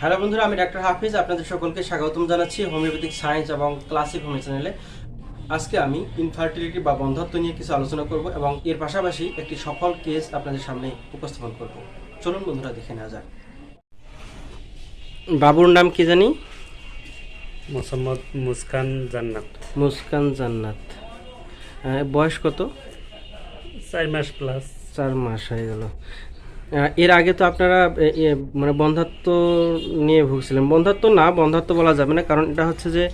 Hello বন্ধুরা আমি doctor হাফিজ আপনাদের সকলকে স্বাগতম জানাচ্ছি হোমিওপ্যাথিক সায়েন্স এবং ক্লাসিক হোমিও চ্যানেলে। আজকে আমি ইনফার্টিলিটি বা বন্ধত্ব নিয়ে কিছু আলোচনা করব এবং এর পাশাপাশি একটি সফল কেস আপনাদের সামনে উপস্থাপন করব। চলুন বন্ধুরা দেখে নেওয়া যাক। বাবুর নাম কি জানি? মোসাম্মদ মুস্কান জান্নাত। মুস্কান জান্নাত। বয়স কত? চার মাস প্লাস চার মাস হয়ে গেল। এর আগে তো আপনারা মানে বন্ধাত্ব নিয়ে ভুগছিলেন। বন্ধাত্ব না বন্ধাত্ব বলা যাবে না কারণ এটা হচ্ছে যে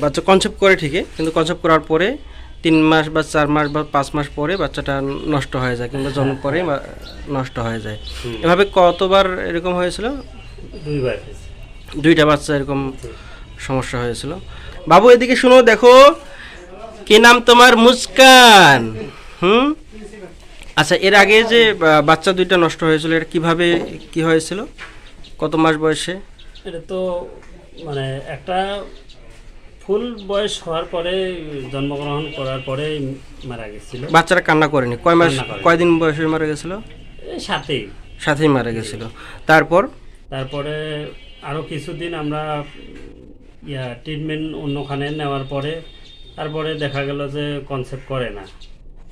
বাচ্চা কনসেপ্ট করে ঠিকই কিন্তু কনসেপ্ট করার পরে তিন মাস বা চার মাস বা পাঁচ মাস পরে বাচ্চাটা নষ্ট হয়ে যায় কিংবা জন্ম পরে বা- নষ্ট হয়ে যায়। এভাবে কতবার এরকম হয়েছিল? দুইবার দুইটা বাচ্চা এরকম সমস্যা হয়েছিল। বাবু এদিকে শুনো দেখো কি নাম তোমার? মুস্কান। হুম? আচ্ছা এর আগে যে বাচ্চা দুইটা নষ্ট হয়েছিল এটা কীভাবে কি হয়েছিল? কত মাস বয়সে? এটা তো মানে একটা ফুল বয়স হওয়ার পরে জন্মগ্রহণ করার পরে মারা গেছিল। বাচ্চারা কান্না করেনি। কয় মাস। কয়দিন বয়সে মারা গেছিল? এই সাথেই সাথেই মারা গেছিল। তারপর? তারপরে আরও কিছুদিন আমরা ইয়া ট্রিটমেন্ট অন্যখানে নেওয়ার পরে তারপরে দেখা গেল যে কনসেপ্ট করে না।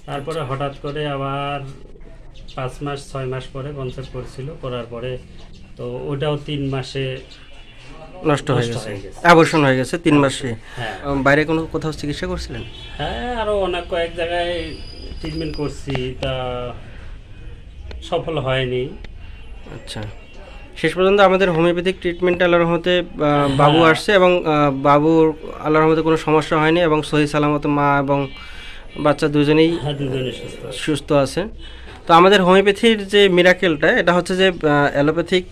তারপরে হঠাৎ করে আবার পাঁচ মাস ছয় মাস পরে কনসেপ্ট করেছিল করার পরে তো ওটাও তিন মাসে নষ্ট হয়ে গেছে। আবর্ষণ হয়ে গেছে তিন মাসে। হ্যাঁ। বাইরে কোনো কোথাও চিকিৎসা করছিলেন? হ্যাঁ আরও অনেক কয়েক জায়গায় ট্রিটমেন্ট করছি তা সফল হয়নি। আচ্ছা। শেষ পর্যন্ত আমাদের হোমিওপ্যাথিক ট্রিটমেন্ট আল্লাহর রহমতে বাবু আসছে এবং বাবুর আল্লাহর রহমতে কোনো সমস্যা হয়নি এবং সহি সালামত মা এবং বাচ্চা দুজনেই হ্যাঁ সুস্থ আছে। তো আমাদের হোমিওপ্যাথির যে মিরাকেলটা এটা হচ্ছে যে অ্যালোপ্যাথিক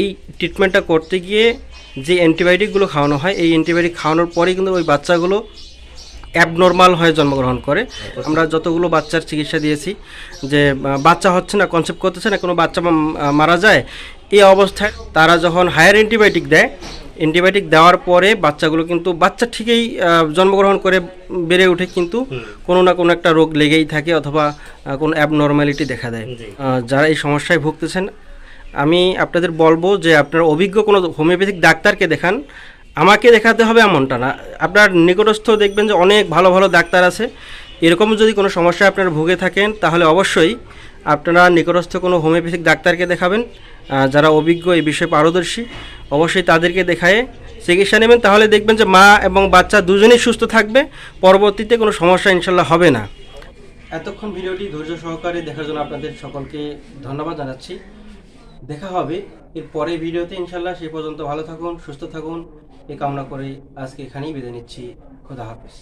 এই ট্রিটমেন্টটা করতে গিয়ে যে অ্যান্টিবায়োটিকগুলো খাওয়ানো হয় এই অ্যান্টিবায়োটিক খাওয়ানোর পরেই কিন্তু ওই বাচ্চাগুলো অ্যাবনর্মাল হয়ে জন্মগ্রহণ করে আমরা যতগুলো বাচ্চার চিকিৎসা দিয়েছি যে বাচ্চা হচ্ছে না কনসেপ্ট করতেছে না কোনো বাচ্চা মারা যায় এই অবস্থায় তারা যখন হায়ার অ্যান্টিবায়োটিক দেয় অ্যান্টিবায়োটিক দেওয়ার পরে বাচ্চাগুলো কিন্তু বাচ্চা ঠিকই জন্মগ্রহণ করে বেড়ে ওঠে কিন্তু কোনো না কোনো একটা রোগ লেগেই থাকে অথবা কোনো অ্যাবনর্মালিটি দেখা দেয়। যারা এই সমস্যায় ভুগতেছেন আমি আপনাদের বলব যে আপনার অভিজ্ঞ কোনো হোমিওপ্যাথিক ডাক্তারকে দেখান। আমাকে দেখাতে হবে এমনটা না। আপনার নিকটস্থ দেখবেন যে অনেক ভালো ভালো ডাক্তার আছে। এরকম যদি কোনো সমস্যায় আপনারা ভুগে থাকেন তাহলে অবশ্যই আপনারা নিকটস্থ কোনো হোমিওপ্যাথিক ডাক্তারকে দেখাবেন যারা অভিজ্ঞ এই বিষয়ে পারদর্শী, অবশ্যই তাদেরকে দেখায় চিকিৎসা নেবেন। তাহলে দেখবেন যে মা এবং বাচ্চা দুজনেই সুস্থ থাকবে, পরবর্তীতে কোনো সমস্যা ইনশাল্লাহ হবে না। এতক্ষণ ভিডিওটি ধৈর্য সহকারে দেখার জন্য আপনাদের সকলকে ধন্যবাদ জানাচ্ছি। দেখা হবে এর পরের ভিডিওতে ইনশাল্লাহ। সেই পর্যন্ত ভালো থাকুন, সুস্থ থাকুন। এ কামনা করে আজকে এখানেই বিদায় নিচ্ছি। খোদা হাফেজ।